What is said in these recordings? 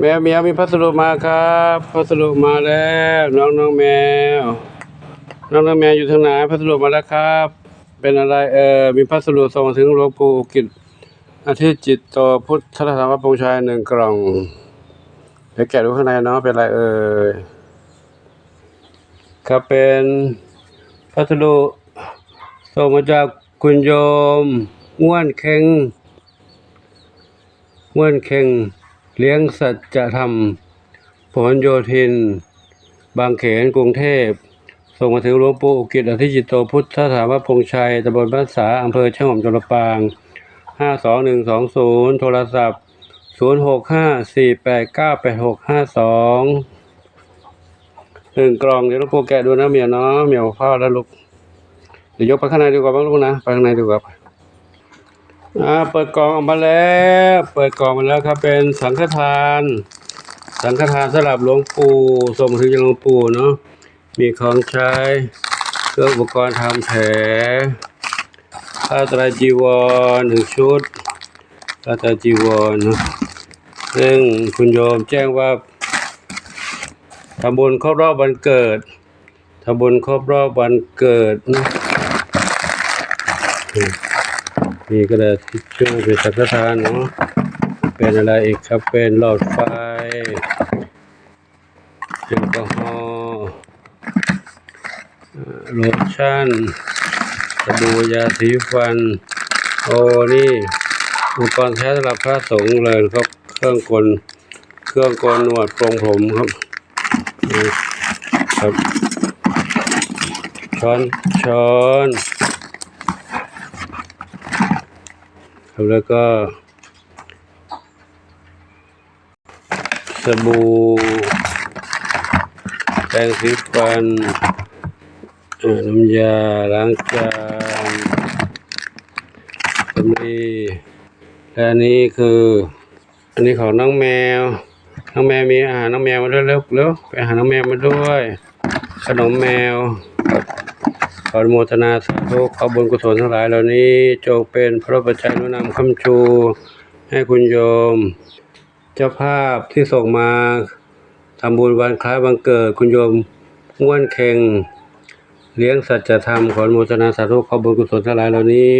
แมวเมียวมีพัสดุมาครับ พัสดุมาแล้วน้องน้องแมว น้องน้องแมวอยู่ทางไหนพัสดุมาแล้วครับ เป็นอะไรเออมีพัสดุส่งถึงหลวงปู่กิจอาทิตย์จิตโตพุทธธรรมปงชัยหนึ่งกล่องเดี๋ยวแกะดูข้างในเนาะเป็นอะไรเอ่ยครับเป็นพัสดุส่งมาจากคุณโยมง่วนเข่งม่วนเข่ง เลี้ยงสัจธรรมผลโยธิน บางเขนกรุงเทพส่งมาถึงหลวงปู่อุกิจอธิจิตโตพุทธถามพงษ์ชัยตำบลบ้านสาอำเภอช่างหอมจังหวัดลปางห้าสองหนึ่งสองศูนย์โทรศัพท์ศูนย์หกห้าสี่แปดเก้าแปดหกห้าสองหนึ่งกล่องเดี๋ยวหลวงปู่แกะดูนะเมียเนาะเมียวพ่อแล้วลูกเดี๋ยวยกไปข้างในดีกว่าบ้างลูกนะ ไปข้างในดีกว่า อ่าเปิดกล่องออกมาแล้ว เปิดกล่องมาแล้วครับ เป็นสังฆทาน สังฆทานสำหรับหลวงปู่ส่งมถึงหลวงปู่เนาะมีของใช้เครื่องอุปกรณ์ทำแผลผ้าตรจีวรหนึ่งชุดผ้าตรจีวรเนะซึ่งคุณโยมแจ้งว่าทำบุญครบรอบวันเกิดทำบุญครบรอบวันเกิดเนะ นี่ก็เลยที่ช่วยเป็นสังฆทานเนาะเป็นอะไรอีกครับเป็นหลอดไฟแอลกอฮอล์โลชั่นสบู่ยาสีฟัน โอ้นี่อุปกรณ์ใช้สำหรับพระสงฆ์เลยครับเครื่องกลเครื่องกลหนวดปรงผมครับครับช้อนช้อนครับ แล้วก็สบู่แปรงสีฟันน้ำยาล้างจานสำลีและอันนี้คือ อันนี้ของน้องแมว น้องแมวมีอาหารน้องแมวมาด้วยเร็วเร็วไปอาหารน้องแมวมาด้วย ขนมแมว ขออนุโมทนาสาธุขอบุญกุศลทั้งหลายเหล่านี้จงเป็นพระปัจจัยนุนำคำชู ให้คุณโยม เจ้าภาพที่ส่งมาทำบุญวันคล้ายวันเกิดคุณโยมง่วนเข่งเลี้ยงสัจธรรมขออนุโมทนาสาธุขอบุญกุศลทั้งหลายเหล่านี้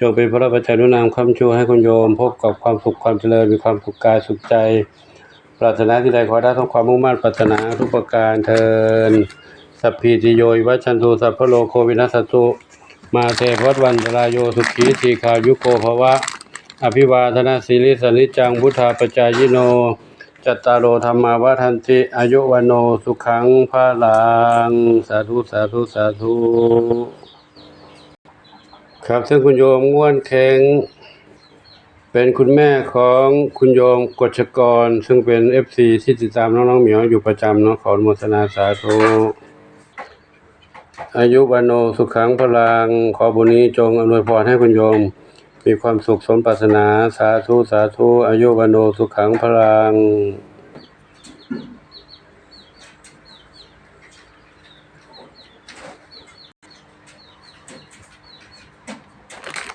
จงเป็นพระปัจจัยนุนำคำชูให้คุณโยม พบกับความสุขความเจริญมีความสุขกายสุขใจ ปรารถนาที่ใดขอได้ทั้งความมุ่งมั่นปรารถนาทุกประการเทิน สัพพิติโยวิวัชชันตุสัพพโลโควินัสสตุมาเทพวัตวันตรายโยสุขีทีขายุโกภวะ อภิวาทนาสิริสนิจังพุทธาปจายโน จัตตารโอธรรมาวัฏันติอายุวันโนสุขังพาลังสาธุสาธุสาธุครับซึ่งคุณโยมง่วนเข่งเป็นคุณแม่ของคุณโยมกฎชกร ซึ่งเป็นเอฟซีที่ติดตามน้องๆเหมียวอยู่ประจำเนาะขออนุโมทนาสาธุ อายุวันโนสุขังพลัง ขอบุญนี้จงอำนวยพรให้คุณโยม มีความสุขสมปรารถนาสาธุสาธุอายุวันโนสุขังพลัง